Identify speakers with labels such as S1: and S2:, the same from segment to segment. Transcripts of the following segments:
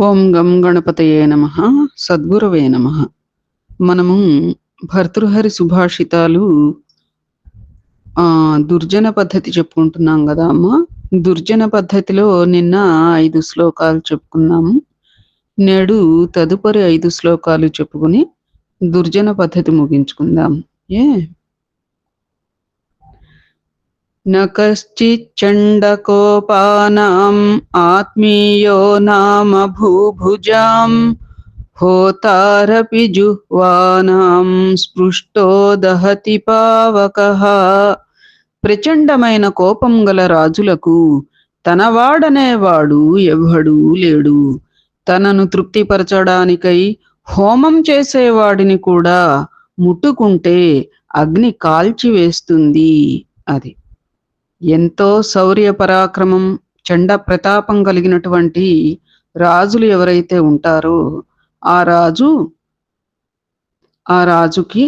S1: ఓం గం గణపతయే నమ సద్గురవే నమ. మనము భర్తృహరి సుభాషితాలు ఆ దుర్జన పద్ధతి చెప్పుకుంటున్నాం కదా అమ్మ. దుర్జన పద్ధతిలో నిన్న ఐదు శ్లోకాలు చెప్పుకున్నాము. నేడు తదుపరి ఐదు శ్లోకాలు చెప్పుకుని దుర్జన పద్ధతి ముగించుకుందాం. ఏ? न कश्चिच्चण्डकोपानाम् आत्मीयो नाम भूभुजाम् होतारपि जुह्वानाం స్పృష్టో దహతి పావకః ప్రచండమైన కోపం గల రాజులకు తనవాడనేవాడు ఎవ్వడూ లేడు తనను తృప్తిపరచడానికై హోమం చేసేవాడిని కూడా ముట్టుకుంటే అగ్ని కాల్చివేస్తుంది అది ఎంతో శౌర్య పరాక్రమం చండ ప్రతాపం కలిగినటువంటి రాజులు ఎవరైతే ఉంటారో ఆ రాజు ఆ రాజుకి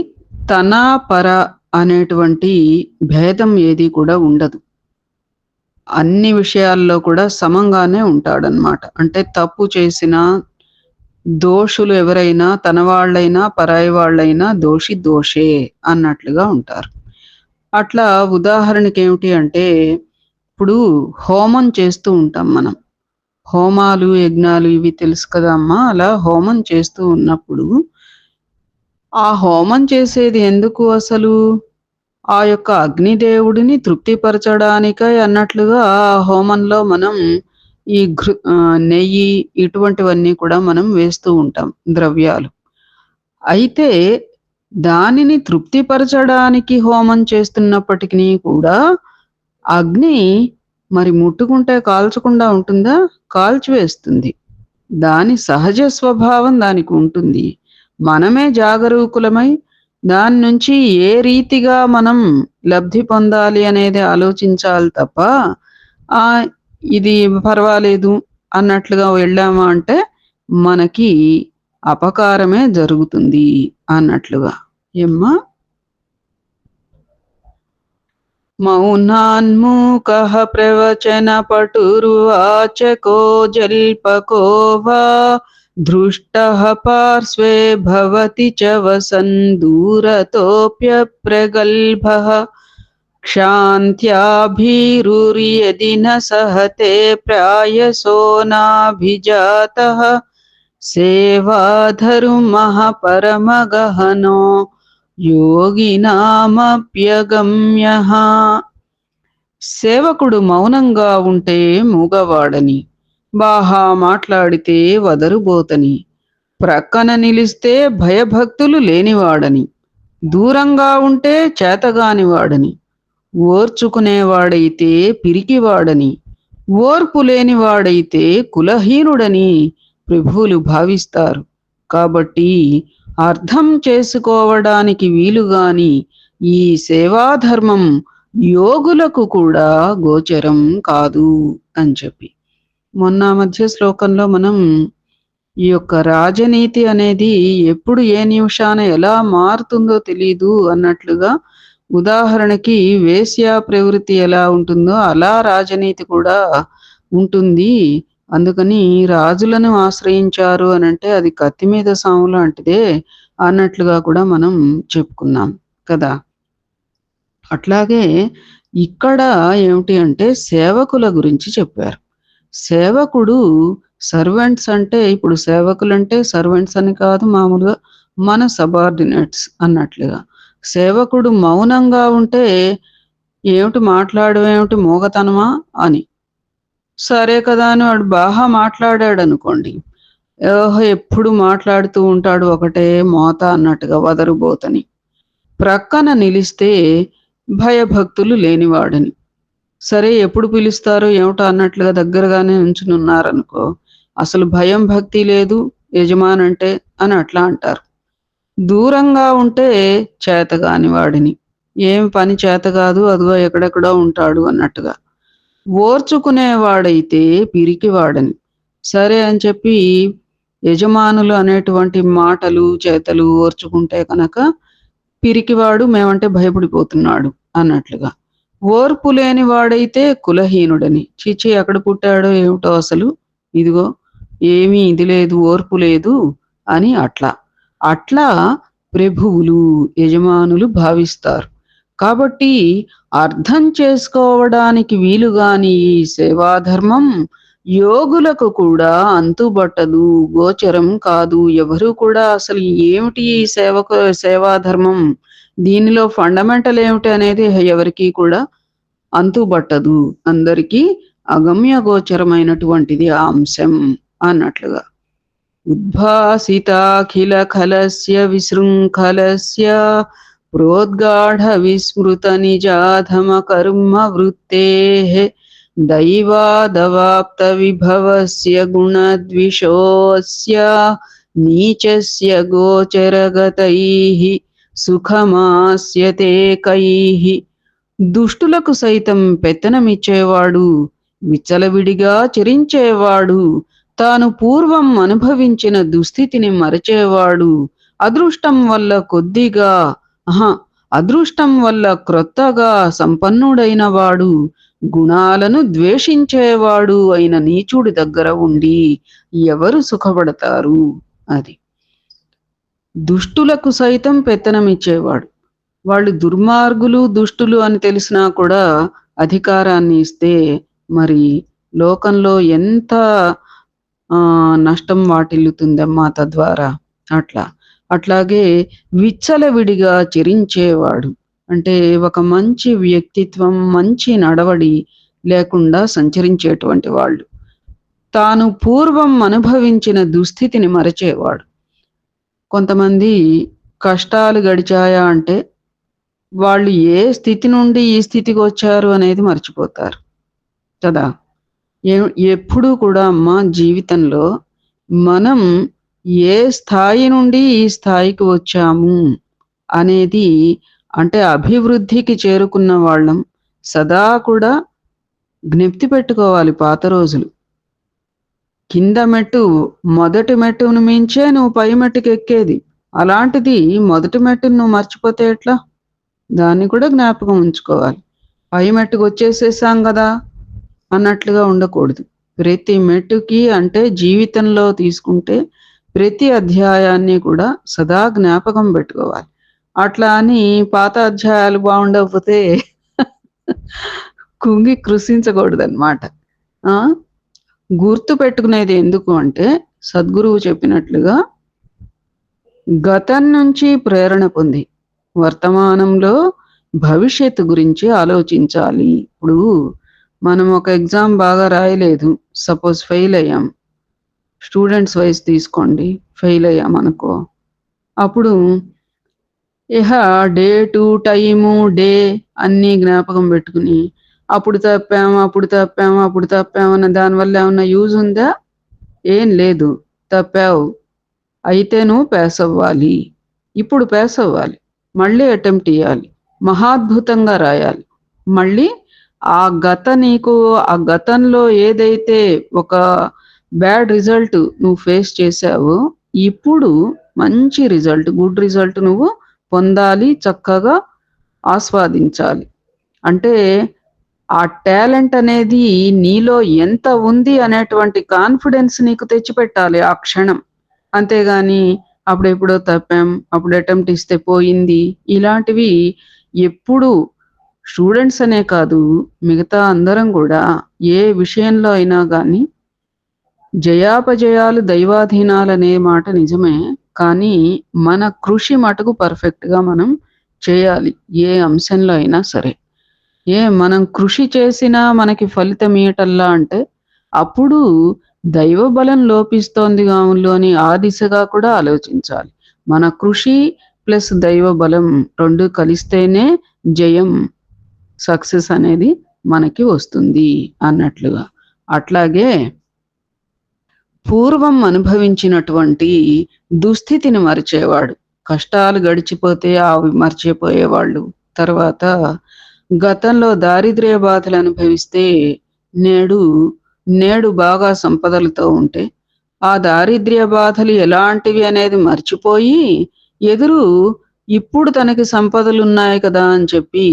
S1: తన పర అనేటువంటి భేదం ఏది కూడా ఉండదు. అన్ని విషయాల్లో కూడా సమంగానే ఉంటాడనమాట అంటే తప్పు చేసిన దోషులు ఎవరైనా తన వాళ్ళైనా పరాయి వాళ్ళైనా దోషి దోషే అన్నట్లుగా ఉంటారు. అట్లా ఉదాహరణకి ఏమిటి అంటే ఇప్పుడు హోమం చేస్తూ ఉంటాం మనం. హోమాలు యజ్ఞాలు ఇవి తెలుసు కదా అమ్మా. అలా హోమం చేస్తూ ఉన్నప్పుడు ఆ హోమం చేసేది ఎందుకు అసలు? ఆ యొక్క అగ్నిదేవుడిని తృప్తిపరచడానికై అన్నట్లుగా ఆ హోమంలో మనం ఈ ఘృ నెయ్యి ఇటువంటివన్నీ కూడా మనం వేస్తూ ఉంటాం ద్రవ్యాలు. అయితే దానిని తృప్తిపరచడానికి హోమం చేస్తున్నప్పటికీ కూడా అగ్ని మరి ముట్టుకుంటే కాల్చకుండా ఉంటుందా? కాల్చివేస్తుంది దాని సహజ స్వభావం దానికి ఉంటుంది. మనమే జాగరూకులమై దాని నుంచి ఏ రీతిగా మనం లబ్ధి పొందాలి అనేది ఆలోచించాలి తప్ప ఆ ఇది పర్వాలేదు అన్నట్లుగా వెళ్ళామా అంటే మనకి అపకారమే జరుగుతుంది అన్నట్లుగా ఏమ్మా మౌనాన్మూక ప్రవచన పటురువాచకో జల్పకో వా దృష్ట పార్శ్వే భవతి చ వసన్ దూరతోప్యప్రగల్భ क्षान्त्याभिरुर्यदि न सहते प्रायसो नाभिजातः సేవాధరుమః పరమగహనో యోగినామప్యగమ్య సేవకుడు మౌనంగా ఉంటే మూగవాడని బాహా మాట్లాడితే వదరుబోతని ప్రక్కన నిలిస్తే భయభక్తులు లేనివాడని దూరంగా ఉంటే చేతగానివాడని ఓర్చుకునేవాడైతే పిరికివాడని ఓర్పు లేనివాడైతే కులహీనుడని ప్రభువులు భావిస్తారు. కాబట్టి అర్థం చేసుకోవడానికి వీలుగాని ఈ సేవాధర్మం యోగులకు కూడా గోచరం కాదు అని చెప్పి. మొన్న మధ్య శ్లోకంలో మనం ఈ యొక్క రాజనీతి అనేది ఎప్పుడు ఏ నిమిషాన ఎలా మారుతుందో తెలియదు అన్నట్లుగా ఉదాహరణకి వేశ్యా ప్రవృత్తి ఎలా ఉంటుందో అలా రాజనీతి కూడా ఉంటుంది. అందుకని రాజులను ఆశ్రయించారు అని అంటే అది కత్తి మీద సాము లాంటిదే అన్నట్లుగా కూడా మనం చెప్పుకున్నాం కదా. అట్లాగే ఇక్కడ ఏమిటి అంటే సేవకుల గురించి చెప్పారు. సేవకుడు సర్వెంట్స్ అంటే ఇప్పుడు సేవకులు అంటే సర్వెంట్స్ అని కాదు మామూలుగా మన సబార్డినేట్స్ అన్నట్లుగా. సేవకుడు మౌనంగా ఉంటే ఏమిటి మాట్లాడమేమిటి మూగతనమా అని. సరే కదా అని వాడు బాగా మాట్లాడాడు అనుకోండి ఓహో ఎప్పుడు మాట్లాడుతూ ఉంటాడు ఒకటే మోత అన్నట్టుగా వదరుబోతని. ప్రక్కన నిలిస్తే భయభక్తులు లేనివాడని. సరే ఎప్పుడు పిలుస్తారో ఏమిటో అన్నట్లుగా దగ్గరగానే ఉంచునున్నారనుకో అసలు భయం భక్తి లేదు యజమానంటే అని అట్లా అంటారు. దూరంగా ఉంటే చేతగాని వాడిని. ఏం పని చేత కాదు అదిగో ఎక్కడెక్కడో ఉంటాడు అన్నట్టుగా. ఓర్చుకునేవాడైతే పిరికివాడని. సరే అని చెప్పి యజమానులు అనేటువంటి మాటలు చేతలు ఓర్చుకుంటే కనుక పిరికివాడు మేమంటే భయపడిపోతున్నాడు అన్నట్లుగా. ఓర్పు లేని వాడైతే కులహీనుడని. చిచి ఎక్కడ పుట్టాడో ఏమిటో అసలు? ఇదిగో ఏమీ ఇది లేదు ఓర్పు లేదు అని అట్లా. అట్లా ప్రభువులు యజమానులు భావిస్తారు. కాబట్టి అర్థం చేసుకోవడానికి వీలుగాని ఈ సేవాధర్మం యోగులకు కూడా అంతుబట్టదు గోచరం కాదు. ఎవరు కూడా అసలు ఏమిటి ఈ సేవకు సేవాధర్మం? దీనిలో ఫండమెంటల్ ఏమిటి అనేది ఎవరికి కూడా అంతుబట్టదు. అందరికీ అగమ్య గోచరమైనటువంటిది ఆ అంశం అన్నట్లుగా. ఉద్భాసితాఖిల ఖలస్య విశృంఖలస్య ప్రోద్గాఢ విస్మృత నిజాధమ కర్మ వృత్తే దైవాదవాప్త విభవస్య గుణద్విషోస్య నీచస్య గోచరగతై సుఖమాస్యతే కైః దుష్టులకు సైతం పెత్తనమిచ్చేవాడు విచ్చలవిడిగా చెరించేవాడు తాను పూర్వం అనుభవించిన దుస్థితిని మరచేవాడు అదృష్టం వల్ల కొద్దిగా ఆహా అదృష్టం వల్ల క్రొత్తగా సంపన్నుడైన వాడు గుణాలను ద్వేషించేవాడు అయిన నీచుడి దగ్గర ఉండి ఎవరు సుఖపడతారు? అది. దుష్టులకు సైతం పెత్తనమిచ్చేవాడు. వాళ్ళు దుర్మార్గులు దుష్టులు అని తెలిసినా కూడా అధికారాన్ని ఇస్తే మరి లోకంలో ఎంత ఆ నష్టం వాటిల్లుతుందమ్మా తద్వారా? అట్లా. అట్లాగే విచ్చలవిడిగా చిరించేవాడు. అంటే ఒక మంచి వ్యక్తిత్వం మంచి నడవడి లేకుండా సంచరించేటువంటి వాళ్ళు. తాను పూర్వం అనుభవించిన దుస్థితిని మరచేవాడు. కొంతమంది కష్టాలు గడిచాయా అంటే వాళ్ళు ఏ స్థితి నుండి ఈ స్థితికి వచ్చారు అనేది మర్చిపోతారు. కదా? ఎప్పుడూ కూడా మా జీవితంలో మనం ఏ స్థాయి నుండి ఈ స్థాయికి వచ్చాము అనేది అంటే అభివృద్ధికి చేరుకున్న వాళ్ళం సదా కూడా జ్ఞప్తి పెట్టుకోవాలి పాత రోజులు. కింద మెట్టు మొదటి మెట్టును మించే నువ్వు పై మెట్టుకు ఎక్కేది. అలాంటిది మొదటి మెట్టును నువ్వు మర్చిపోతే ఎట్లా? దాన్ని కూడా జ్ఞాపకం ఉంచుకోవాలి. పై మెట్టుకు వచ్చేసేసాం కదా అన్నట్లుగా ఉండకూడదు. ప్రతి మెట్టుకి అంటే జీవితంలో తీసుకుంటే ప్రతి అధ్యాయాన్ని కూడా సదా జ్ఞాపకం పెట్టుకోవాలి. అట్లా అని పాత అధ్యాయాలు బాగుండకపోతే కుంగి కృషించకూడదు అనమాట గుర్తు పెట్టుకునేది ఎందుకు అంటే సద్గురువు చెప్పినట్లుగా గతం నుంచి ప్రేరణ పొంది వర్తమానంలో భవిష్యత్తు గురించి ఆలోచించాలి. ఇప్పుడు మనం ఒక ఎగ్జామ్ బాగా రాయలేదు సపోజ్ ఫెయిల్ అయ్యాం. స్టూడెంట్స్ వైజ్ తీసుకోండి ఫెయిల్ అయ్యామనుకో అప్పుడు ఇహ డేటు టైము డే అన్నీ జ్ఞాపకం పెట్టుకుని అప్పుడు తప్పాము అప్పుడు తప్పాము అప్పుడు తప్పాము అన్న దానివల్ల ఏమన్నా యూజ్ ఉందా? ఏం లేదు. తప్పావు. అయితే నువ్వు పాస్ అవ్వాలి. ఇప్పుడు పాస్ అవ్వాలి. మళ్ళీ అటెంప్ట్ ఇవ్వాలి మహాద్భుతంగా రాయాలి. మళ్ళీ ఆ గత నీకు ఆ గతంలో ఏదైతే ఒక బ్యాడ్ రిజల్ట్ నువ్వు ఫేస్ చేసావు ఇప్పుడు మంచి రిజల్ట్ గుడ్ రిజల్ట్ నువ్వు పొందాలి చక్కగా ఆస్వాదించాలి. అంటే ఆ టాలెంట్ అనేది నీలో ఎంత ఉంది అనేటువంటి కాన్ఫిడెన్స్ నీకు తెచ్చిపెట్టాలి ఆ క్షణం. అంతేగాని అప్పుడు ఎప్పుడో తప్పాం అప్పుడు అటెంప్ట్ ఇస్తే పోయింది. ఇలాంటివి ఎప్పుడు స్టూడెంట్స్ అనే కాదు మిగతా అందరం కూడా ఏ విషయంలో అయినా కానీ జయాపజయాలు దైవాధీనాలనే మాట నిజమే కానీ మన కృషి మటుకు పర్ఫెక్ట్గా మనం చేయాలి ఏ అంశంలో అయినా సరే. ఏ మనం కృషి చేసినా మనకి ఫలితం ఏటల్లా అంటే అప్పుడు దైవ బలం లోపిస్తోంది గాములు అని ఆ దిశగా కూడా ఆలోచించాలి. మన కృషి ప్లస్ దైవ బలం రెండు కలిస్తేనే జయం సక్సెస్ అనేది మనకి వస్తుంది అన్నట్లుగా. అట్లాగే పూర్వం అనుభవించినటువంటి దుస్థితిని మరిచేవాడు. కష్టాలు గడిచిపోతే అవి మర్చిపోయేవాళ్ళు. తర్వాత గతంలో దారిద్ర్య బాధలు అనుభవిస్తే నేడు నేడు బాగా సంపదలతో ఉంటే ఆ దారిద్ర్య బాధలు ఎలాంటివి అనేది మర్చిపోయి ఎదురు ఇప్పుడు తనకి సంపదలు ఉన్నాయి కదా అని చెప్పి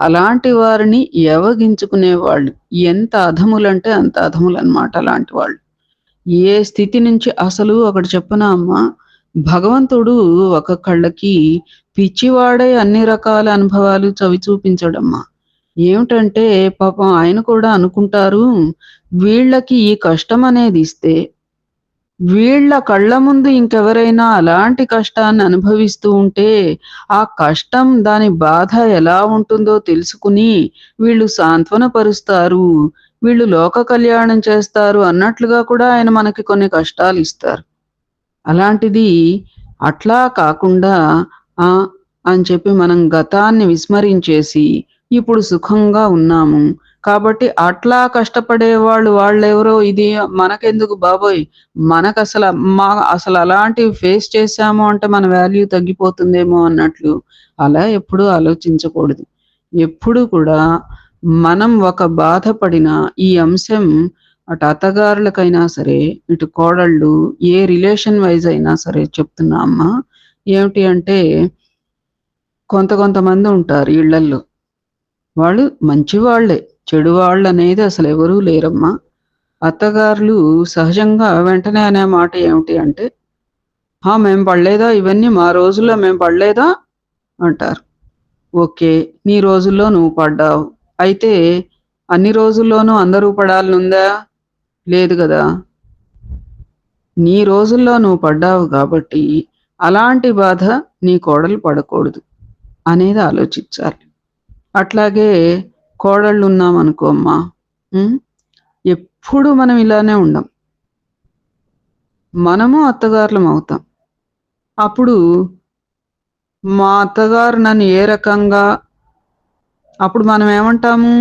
S1: అలాంటి వారిని ఎవగించుకునేవాళ్ళు ఎంత అధములంటే అంత అధములు అనమాట అలాంటి వాళ్ళు. ఏ స్థితి నుంచి అసలు ఒకటి చెప్పనా అమ్మా? భగవంతుడు ఒక కళ్ళకి పిచ్చివాడే అన్ని రకాల అనుభవాలు చవి చూపించడమ్మా. ఏమిటంటే పాపం ఆయన కూడా అనుకుంటారు వీళ్ళకి ఈ కష్టం అనేది ఇస్తే. వీళ్ళ కళ్ళ ముందు ఇంకెవరైనా అలాంటి కష్టాన్ని అనుభవిస్తూ ఉంటే ఆ కష్టం దాని బాధ ఎలా ఉంటుందో తెలుసుకుని వీళ్ళు సాంత్వనపరుస్తారు వీళ్ళు లోక కళ్యాణం చేస్తారు అన్నట్లుగా కూడా ఆయన మనకి కొన్ని కష్టాలు ఇస్తారు. అలాంటిది అట్లా కాకుండా ఆ అని చెప్పి మనం గతాన్ని విస్మరించేసి ఇప్పుడు సుఖంగా ఉన్నాము. కాబట్టి అట్లా కష్టపడే వాళ్ళు వాళ్ళెవరో ఇది మనకెందుకు బాబోయ్? మనకు అసలు మా అసలు అలాంటివి ఫేస్ చేశాము అంటే మన వాల్యూ తగ్గిపోతుందేమో అన్నట్లు అలా ఎప్పుడూ ఆలోచించకూడదు. ఎప్పుడు కూడా మనం ఒక బాధపడిన ఈ అంశం అటు అత్తగారులకైనా సరే ఇటు కోడళ్ళు ఏ రిలేషన్ వైజ్ అయినా సరే చెప్తున్నా అమ్మ ఏమిటి అంటే కొంత కొంతమంది ఉంటారు ఇళ్ళల్లో వాళ్ళు మంచి వాళ్ళే చెడు వాళ్ళు అనేది అసలు ఎవరూ లేరమ్మా. అత్తగారులు సహజంగా వెంటనే అనే మాట ఏమిటి అంటే హా మేము పడలేదా? ఇవన్నీ మా రోజుల్లో మేము పడలేదా? అంటారు. ఓకే నీ రోజుల్లో నువ్వు పడ్డావు. అయితే అన్ని రోజుల్లోనూ అందరూ పడాలనుందా? లేదు కదా. నీ రోజుల్లో నువ్వు పడ్డావు కాబట్టి అలాంటి బాధ నీ కోడలు పడకూడదు అనేది ఆలోచించాలి. అట్లాగే కోడళ్ళు ఉన్నామనుకో అమ్మా ఎప్పుడు మనం ఇలానే ఉండం. మనము అత్తగారులం అవుతాం. అప్పుడు మా అత్తగారు నన్ను ఏ రకంగా అప్పుడు మనం ఏమంటాము?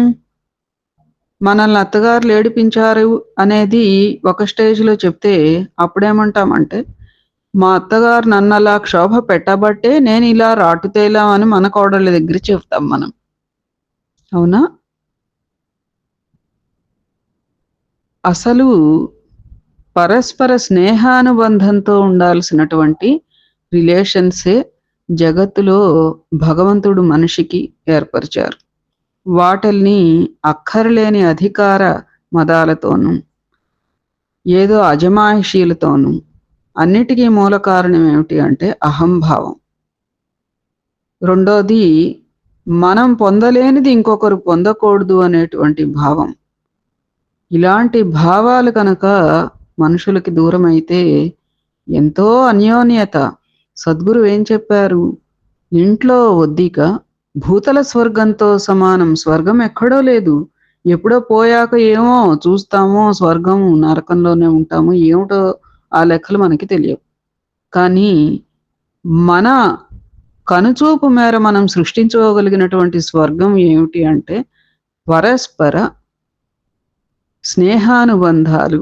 S1: మనల్ని అత్తగారులు ఏడిపించారు అనేది ఒక స్టేజ్లో చెప్తే అప్పుడేమంటామంటే మా అత్తగారు నన్ను అలా క్షోభ పెట్టబట్టే నేను ఇలా రాటుతేలాం అని మన కోడళ్ళ దగ్గర చెప్తాం మనం. అవునా? అసలు పరస్పర స్నేహానుబంధంతో ఉండాల్సినటువంటి రిలేషన్సే జగత్తులో భగవంతుడు మనిషికి ఏర్పరిచారు. వాటిల్ని అక్కర్లేని అధికార మదాలతోనూ ఏదో అజమాయిషీలతోనూ అన్నిటికీ మూల కారణం ఏమిటి అంటే అహంభావం. రెండోది మనం పొందలేనిది ఇంకొకరు పొందకూడదు అనేటువంటి భావం. ఇలాంటి భావాలు కనుక మనుషులకి దూరం అయితే ఎంతో అన్యోన్యత. సద్గురు ఏం చెప్పారు? ఇంట్లో వద్దిక భూతల స్వర్గంతో సమానం. స్వర్గం ఎక్కడో లేదు. ఎప్పుడో పోయాక ఏమో చూస్తామో స్వర్గం నరకంలోనే ఉంటాము ఏమిటో ఆ లెక్కలు మనకి తెలియవు. కానీ మన కనుచూపు మేర మనం సృష్టించుకోగలిగినటువంటి స్వర్గం ఏమిటి అంటే పరస్పర స్నేహానుబంధాలు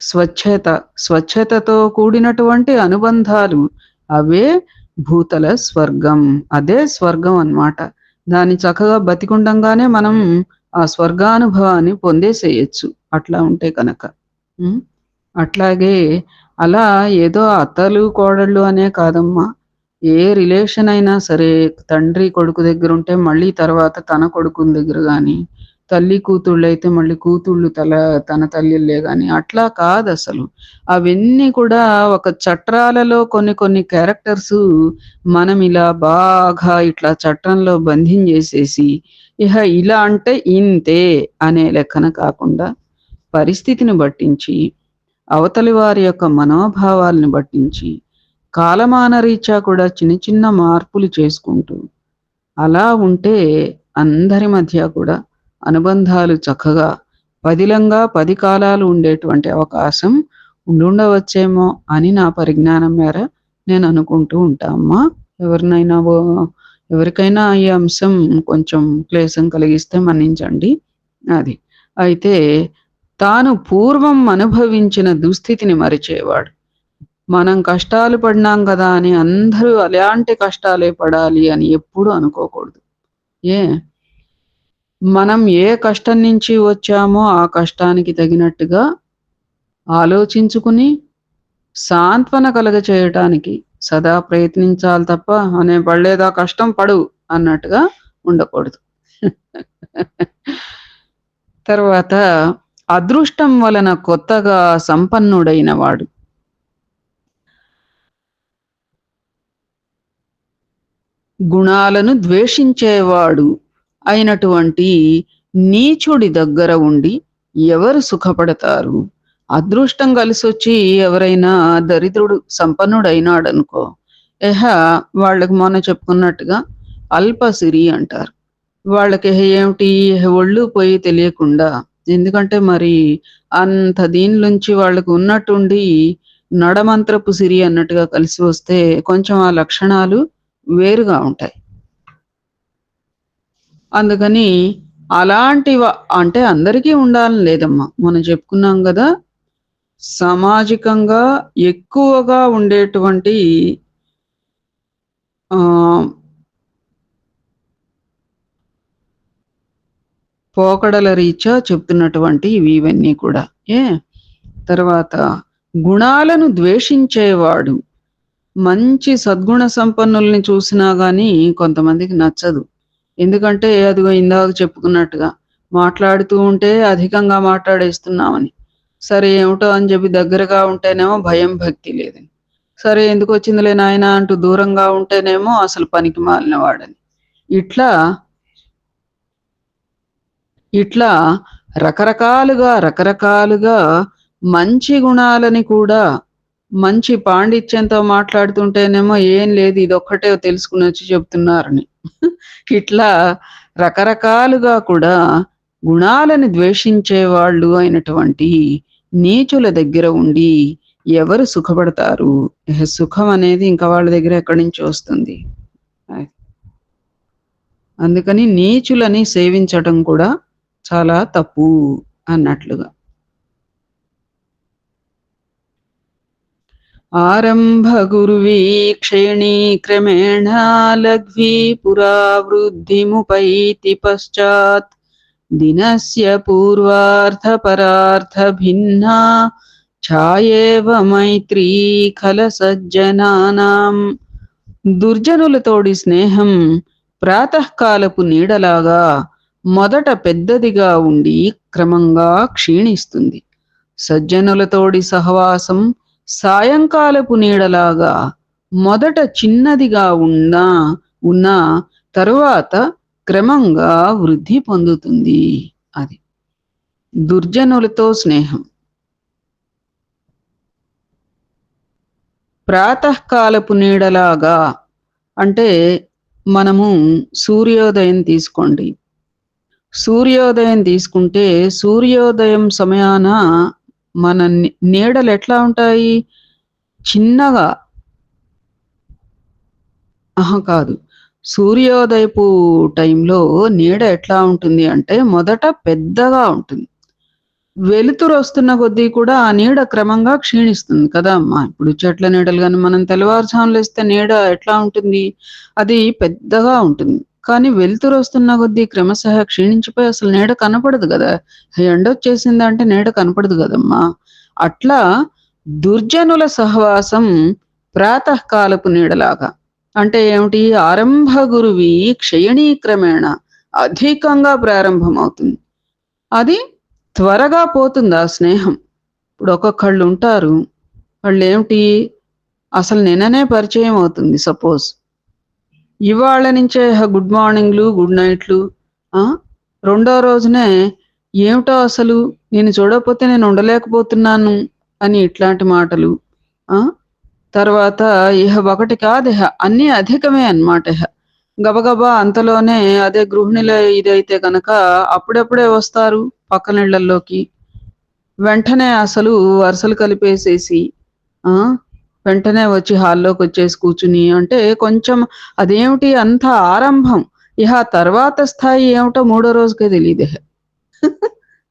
S1: స్వచ్ఛత స్వచ్ఛతతో కూడినటువంటి అనుబంధాలు. అవే భూతల స్వర్గం. అదే స్వర్గం అన్నమాట. దాన్ని చక్కగా బతికుండంగానే మనం ఆ స్వర్గానుభవాన్ని పొందేసేయచ్చు. అట్లా ఉంటే కనుక. అట్లాగే అలా ఏదో అత్తలు కోడళ్ళు అనే కాదమ్మా. ఏ రిలేషన్ అయినా సరే తండ్రి కొడుకు దగ్గర ఉంటే మళ్ళీ తర్వాత తన కొడుకుని దగ్గర కానీ తల్లి కూతుళ్ళు అయితే మళ్ళీ కూతుళ్ళు తల తన తల్లిళ్ళే కానీ అట్లా కాదు అసలు. అవన్నీ కూడా ఒక చట్రాలలో కొన్ని కొన్ని క్యారెక్టర్స్ మనం ఇలా బాగా ఇట్లా చట్టంలో బంధించేసేసి ఇహ ఇలా అంటే ఇంతే అనే లెక్కన కాకుండా పరిస్థితిని బట్టించి అవతలి వారి యొక్క మనోభావాలను బట్టించి కాలమాన రీత్యా కూడా చిన్న చిన్న మార్పులు చేసుకుంటూ అలా ఉంటే అందరి మధ్య కూడా అనుబంధాలు చక్కగా పదిలంగా పది కాలాలు ఉండేటువంటి అవకాశం ఉండుండవచ్చేమో అని నా పరిజ్ఞానం మేర నేను అనుకుంటూ ఉంటామ్మా. ఎవరినైనా ఎవరికైనా ఈ అంశం కొంచెం క్లేశం కలిగిస్తే మన్నించండి. అది. అయితే తాను పూర్వం అనుభవించిన దుస్థితిని మరిచేవాడు. మనం కష్టాలు పడినాం కదా అని అందరూ అలాంటి కష్టాలే పడాలి అని ఎప్పుడూ అనుకోకూడదు. ఏ? మనం ఏ కష్టం నుంచి వచ్చామో ఆ కష్టానికి తగినట్టుగా ఆలోచించుకుని సాంత్వన కలగ చేయటానికి సదా ప్రయత్నించాలి తప్ప అనే పడలేదా కష్టం పడు అన్నట్టుగా ఉండకూడదు. తర్వాత అదృష్టం వలన కొత్తగా సంపన్నుడైన వాడు. గుణాలను ద్వేషించేవాడు. అయినటువంటి నీచుడి దగ్గర ఉండి ఎవరు సుఖపడతారు? అదృష్టం కలిసొచ్చి ఎవరైనా దరిద్రుడు సంపన్నుడు అయినాడనుకో ఎహ వాళ్ళకి మొన్న చెప్పుకున్నట్టుగా అల్పసిరి అంటారు. వాళ్ళకి ఏమిటి? ఒళ్ళు పోయి తెలియకుండా. ఎందుకంటే మరి అంత దీనిలోంచి వాళ్ళకు ఉన్నట్టుండి నడమంత్రపు సిరి అన్నట్టుగా కలిసి వస్తే కొంచెం ఆ లక్షణాలు వేరుగా ఉంటాయి. అందుకని అలాంటి అంటే అందరికీ ఉండాలని లేదమ్మా. మనం చెప్పుకున్నాం కదా సామాజికంగా ఎక్కువగా ఉండేటువంటి ఆ పోకడల రీత్యా చెప్తున్నటువంటి ఇవన్నీ కూడా. ఏ? తర్వాత గుణాలను ద్వేషించేవాడు మంచి సద్గుణ సంపన్నుల్ని చూసినా కానీ కొంతమందికి నచ్చదు. ఎందుకంటే అదిగో ఇందాక చెప్పుకున్నట్టుగా మాట్లాడుతూ ఉంటే అధికంగా మాట్లాడేస్తున్నామని. సరే ఏమిటో అని చెప్పి దగ్గరగా ఉంటేనేమో భయం భక్తి లేదని. సరే ఎందుకు వచ్చిందిలే నాయన అంటూ దూరంగా ఉంటేనేమో అసలు పనికి మాలిన వాడని. ఇట్లా ఇట్లా రకరకాలుగా రకరకాలుగా మంచి గుణాలని కూడా మంచి పాండిత్యంతో మాట్లాడుతుంటేనేమో ఏం లేదు ఇది ఒక్కటే తెలుసుకుని వచ్చి చెప్తున్నారని. ఇట్లా రకరకాలుగా కూడా గుణాలను ద్వేషించే వాళ్ళు అయినటువంటి నీచుల దగ్గర ఉండి ఎవరు సుఖపడతారు? సుఖం అనేది ఇంకా వాళ్ళ దగ్గర ఎక్కడి నుంచి వస్తుంది? అందుకని నీచులని సేవించటం కూడా చాలా తప్పు అన్నట్లుగా. ఆరంభ గురువీక్షేణీ క్రమేణ లఘ్వీ పురా వృద్ధిముపైతి పశ్చాత్ దినస్య పూర్వార్థ పరార్థ భిన్నా ఛాయేవ మైత్రీ ఖల సజ్జనానాం దుర్జనులతోడి స్నేహం ప్రాతకాలపు నీడలాగా మొదట పెద్దదిగా ఉండి క్రమంగా క్షీణిస్తుంది. సజ్జనులతోడి సహవాసం సాయంకాలపు నీడలాగా మొదట చిన్నదిగా ఉన్నా ఉన్న తరువాత క్రమంగా వృద్ధి పొందుతుంది అది. దుర్జనులతో స్నేహం. ప్రాతకాలపు నీడలాగా అంటే మనము సూర్యోదయం తీసుకోండి. సూర్యోదయం తీసుకుంటే సూర్యోదయం సమయాన మన నీడలు ఎట్లా ఉంటాయి? చిన్నగా. ఆహా కాదు. సూర్యోదయపు టైంలో నీడ ఎట్లా ఉంటుంది అంటే మొదట పెద్దగా ఉంటుంది. వెలుతురు వస్తున్న కొద్దీ కూడా ఆ నీడ క్రమంగా క్షీణిస్తుంది కదా అమ్మా. ఇప్పుడు చెట్ల నీడలు కానీ మనం తెల్లవారుజాములు వేస్తే నీడ ఎట్లా ఉంటుంది? అది పెద్దగా ఉంటుంది. కానీ వెలుతురు వస్తున్న కొద్దీ క్రమశః క్షీణించిపోయి అసలు నీడ కనపడదు కదా. ఎండ వచ్చేసింది అంటే నీడ కనపడదు కదమ్మా. అట్లా దుర్జనుల సహవాసం ప్రాతకాలపు నీడలాగా. అంటే ఏమిటి? ఆరంభ గురువి క్షయణీక్రమేణ అధికంగా ప్రారంభమవుతుంది. అది త్వరగా పోతుంది ఆ స్నేహం? ఇప్పుడు ఒక్కొక్కళ్ళు ఉంటారు వాళ్ళు ఏమిటి అసలు నిన్ననే పరిచయం అవుతుంది సపోజ్. ఇవాళ నుంచే గుడ్ మార్నింగ్లు గుడ్ నైట్లు. రెండో రోజునే ఏమిటో అసలు నేను చూడకపోతే నేను ఉండలేకపోతున్నాను అని ఇట్లాంటి మాటలు. ఆ? తర్వాత ఇహ ఒకటి కాదు ఇహ అన్ని అధికమే అన్నమాట ఇహ. గబగబా అంతలోనే అదే గృహిణుల ఇదైతే కనుక అప్పుడప్పుడే వస్తారు పక్కనిళ్ళలోకి వెంటనే అసలు వరుసలు కలిపేసేసి ఆ? వెంటనే వచ్చి హాల్లోకి వచ్చేసి కూర్చుని అంటే కొంచెం అదేమిటి అంత ఆరంభం? ఇహ తర్వాత స్థాయి ఏమిటో మూడో రోజుకే తెలియదు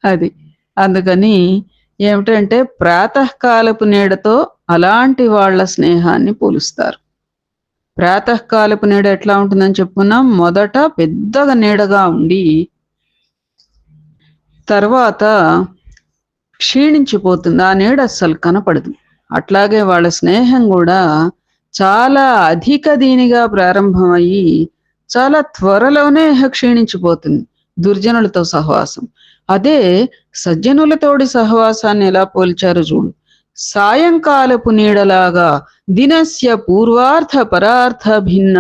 S1: అది. అందుకని ఏమిటంటే ప్రాతకాలపు నీడతో అలాంటి వాళ్ళ స్నేహాన్ని పోలుస్తారు. ప్రాతకాలపు నీడ ఎట్లా ఉంటుందని చెప్పుకున్నాం? మొదట పెద్దగా నీడగా ఉండి తర్వాత క్షీణించిపోతుంది. ఆ నీడ అస్సలు కనపడదు. అట్లాగే వాళ్ళ స్నేహం కూడా చాలా అధిక దీనిగా ప్రారంభమయ్యి చాలా త్వరలోనే క్షీణించిపోతుంది దుర్జనులతో సహవాసం. అదే సజ్జనులతోడి సహవాసాన్ని ఎలా పోల్చారు చూడు. సాయంకాలపు నీడలాగా దినస్య పూర్వార్థ పరార్థ భిన్న.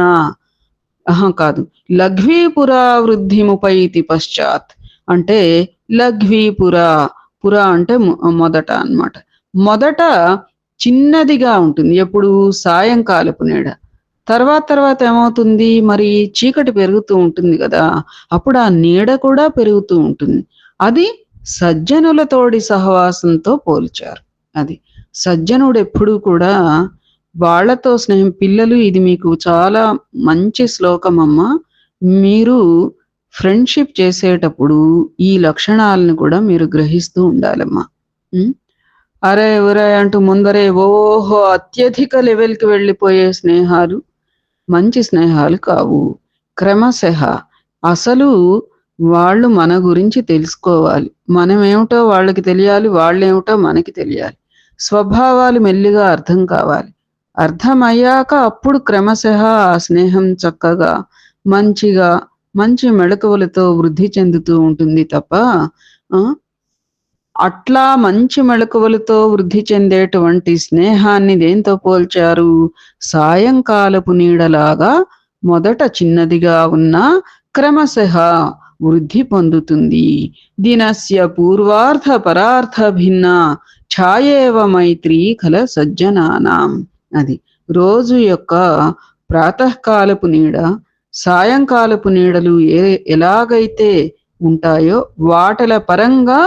S1: అహం కాదు లఘ్వీపురా వృద్ధిముపైతి పశ్చాత్. అంటే లఘ్వీపురా. పురా అంటే మొదట అన్నమాట. మొదట చిన్నదిగా ఉంటుంది. ఎప్పుడు సాయంకాలపు నీడ. తర్వాత తర్వాత ఏమవుతుంది? మరి చీకటి పెరుగుతూ ఉంటుంది కదా. అప్పుడు ఆ నీడ కూడా పెరుగుతూ ఉంటుంది. అది సజ్జనులతోడి సహవాసంతో పోల్చారు. అది సజ్జనుడు ఎప్పుడూ కూడా వాళ్ళతో స్నేహం పిల్లలు ఇది మీకు చాలా మంచి శ్లోకం అమ్మ మీరు ఫ్రెండ్షిప్ చేసేటప్పుడు ఈ లక్షణాలను కూడా మీరు గ్రహిస్తూ ఉండాలమ్మా. అరే ఉరే అంటూ ముందరే ఓహో అత్యధిక లెవెల్కి వెళ్ళిపోయే స్నేహాలు మంచి స్నేహాలు కావు. క్రమశః అసలు వాళ్ళు మన గురించి తెలుసుకోవాలి. మనమేమిటో వాళ్ళకి తెలియాలి వాళ్ళేమిటో మనకి తెలియాలి. స్వభావాలు మెల్లిగా అర్థం కావాలి. అర్థమయ్యాక అప్పుడు క్రమశః ఆ స్నేహం చక్కగా మంచిగా మంచి మెళకువలతో వృద్ధి చెందుతూ ఉంటుంది తప్ప అట్లా మంచి మెళకువలతో వృద్ధి చెందేటువంటి స్నేహాన్ని దేంతో పోల్చారు? సాయంకాలపు నీడలాగా మొదట చిన్నదిగా ఉన్న క్రమశ వృద్ధి పొందుతుంది. దినస్య పూర్వార్థ పరార్థ భిన్న ఛాయేవ మైత్రి కల సజ్జనానాం. అది రోజు యొక్క ప్రాతకాలపు నీడ సాయంకాలపు నీడలు ఏ ఎలాగైతే ఉంటాయో వాటల పరంగా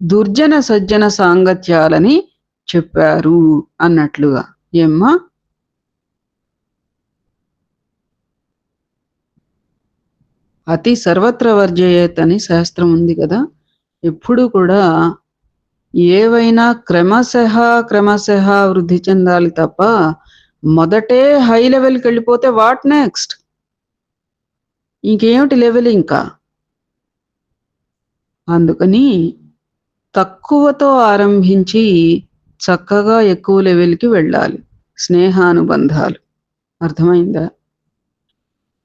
S1: దుర్జన సజ్జన సాంగత్యాలని చెప్పారు అన్నట్లుగా. ఏమ్మా? అతి సర్వత్ర వర్జయేత్ అని శాస్త్రం ఉంది కదా. ఎప్పుడు కూడా ఏవైనా క్రమశః క్రమశః వృద్ధి చెందాలి తప్ప మొదటే హై లెవెల్కి వెళ్ళిపోతే వాట్ నెక్స్ట్? ఇంకేమిటి లెవెల్ ఇంకా? అందుకని తక్కువతో ఆరంభించి చక్కగా ఎక్కువ లెవెల్కి వెళ్ళాలి. స్నేహానుబంధాలు. అర్థమైందా?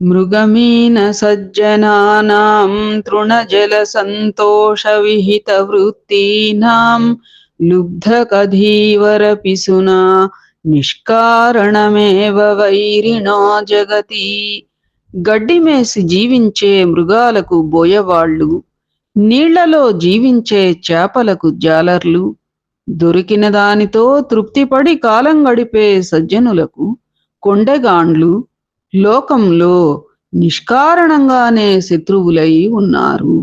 S1: మృగమీన సజ్జనానాం తృణజల సంతోష విహిత వృత్తీనాం లుబ్ధ కధీవర పిసునా నిష్కారణమేవ వైరిణో జగతి. గడ్డి మేసి జీవించే మృగాలకు బోయవాళ్ళు నీళ్ళలో జీవించే చేపలకు జాలర్లు దొరికిన దానితో తృప్తిపడి కాలం గడిపే సజ్జనులకు కొండెగాండ్లు లోకంలో నిష్కారణంగానే శత్రువులై ఉన్నారు.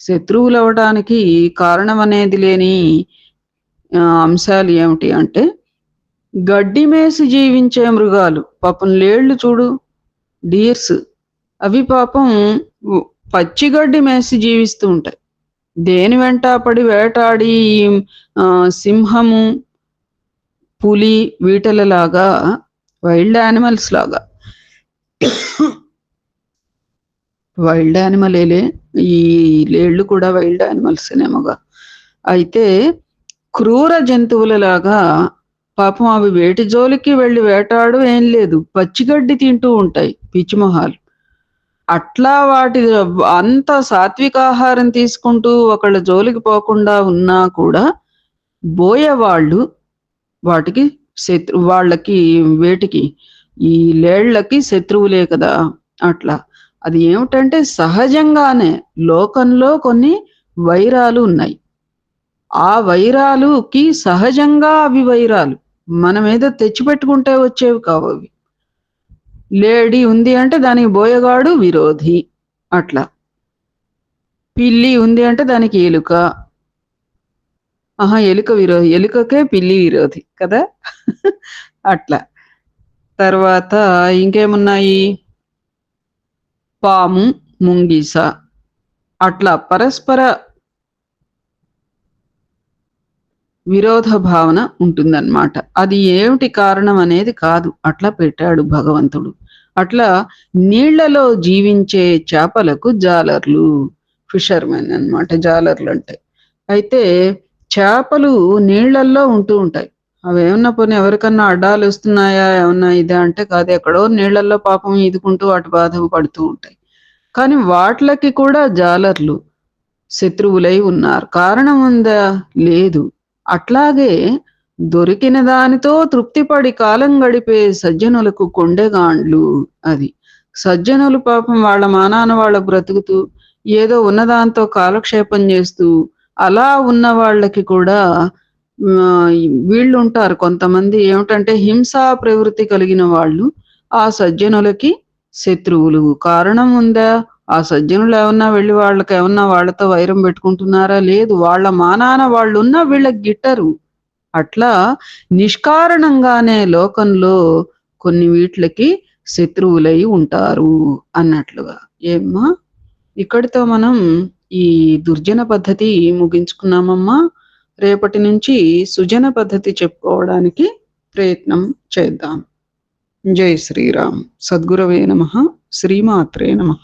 S1: శత్రువులవటానికి కారణం అనేది లేని అంశాలు ఏమిటి అంటే గడ్డి మేసి జీవించే మృగాలు పాపం లేళ్ళు చూడు డీర్స్ అవి పాపం పచ్చిగడ్డి మేసి జీవిస్తూ ఉంటాయి. దేని వెంట పడి వేటాడి సింహము పులి వీటలలాగా వైల్డ్ యానిమల్స్ లాగా. వైల్డ్ యానిమలేలే ఈ లేళ్ళు కూడా వైల్డ్ యానిమల్స్ నేమోగా అయితే క్రూర జంతువులలాగా పాపం అవి వేటి జోలికి వెళ్ళి వేటాడు ఏం లేదు. పచ్చిగడ్డి తింటూ ఉంటాయి పిచ్చిమొహాలు. అట్లా వాటి అంత సాత్విక ఆహారం తీసుకుంటూ ఒకళ్ళ జోలికి పోకుండా ఉన్నా కూడా బోయేవాళ్ళు వాటికి శత్రు వాళ్ళకి వేటికి ఈ లేళ్ళకి శత్రువులే కదా అట్లా. అది ఏమిటంటే సహజంగానే లోకంలో కొన్ని వైరాలు ఉన్నాయి. ఆ వైరాలుకి సహజంగా అవి వైరాలు. మన మీద తెచ్చిపెట్టుకుంటే వచ్చేవి కావు అవి. లేడీ ఉంది అంటే దానికి బోయగాడు విరోధి. అట్లా. పిల్లి ఉంది అంటే దానికి ఎలుక. ఆహా ఎలుక విరోధి ఎలుకకే పిల్లి విరోధి కదా? అట్లా. తర్వాత ఇంకేమున్నాయి? పాము ముంగిస. అట్లా. పరస్పర విరోధ భావన ఉంటుందన్నమాట. అది ఏమిటి కారణం అనేది కాదు. అట్లా పెట్టాడు భగవంతుడు. అట్లా నీళ్ళలో జీవించే చేపలకు జాలర్లు ఫిషర్మెన్ అన్నమాట జాలర్లు అంటే అయితే చేపలు నీళ్ళల్లో ఉంటూ ఉంటాయి. అవి ఏమన్నా పోనీ ఎవరికన్నా అడ్డాలు వస్తున్నాయా? ఏమన్నా ఇదే అంటే కాదు. ఎక్కడో నీళ్ళల్లో పాపం ఈదుకుంటూ వాటి బాధ పడుతూ ఉంటాయి. కానీ వాటిలకి కూడా జాలర్లు శత్రువులై ఉన్నారు. కారణం ఉందా? లేదు. అట్లాగే దొరికిన దానితో తృప్తిపడి కాలం గడిపే సజ్జనులకు కొండెగాండ్లు అది. సజ్జనులు పాపం వాళ్ళ మానాన వాళ్ళ బ్రతుకుతూ ఏదో ఉన్నదాంతో కాలక్షేపం చేస్తూ అలా ఉన్న వాళ్ళకి కూడా వీళ్ళు ఉంటారు కొంతమంది. ఏమిటంటే హింసా ప్రవృత్తి కలిగిన వాళ్ళు ఆ సజ్జనులకి శత్రువులు. కారణం ఉందా? ఆ సజ్జనులు ఏమన్నా వెళ్ళి వాళ్ళకి ఏమన్నా వాళ్ళతో వైరం పెట్టుకుంటున్నారా? లేదు వాళ్ళ మానాన వాళ్ళు ఉన్నా వీళ్ళకి గిట్టరు. అట్లా నిష్కారణంగానే లోకంలో కొన్ని వీటికి శత్రువులై ఉంటారు అన్నట్లుగా. ఏమ్మా? ఇక్కడితో మనం ఈ దుర్జన పద్ధతి ముగించుకున్నామమ్మా. రేపటి నుంచి సుజన పద్ధతి చెప్పుకోవడానికి ప్రయత్నం చేద్దాం. జై శ్రీరామ్. సద్గురవే నమ. శ్రీమాత్రే నమ.